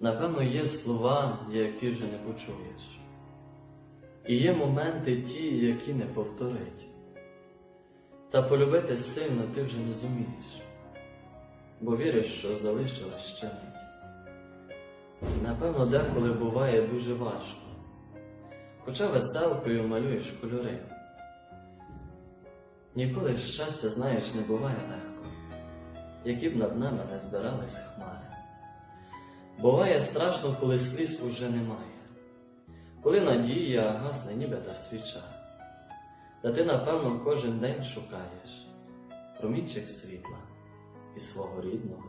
Напевно, є слова, які вже не почуєш. І є моменти ті, які не повторить. Та полюбити сильно ти вже не зумієш, бо віриш, що залишилась ще. Напевно, деколи буває дуже важко, хоча веселкою малюєш кольори. Ніколи щастя, знаєш, не буває легко, які б над нами не збирались хмари. Буває страшно, коли сліз уже немає, коли надія гасне ніби та свіча. Та ти, напевно, кожен день шукаєш промінчик світла і свого рідного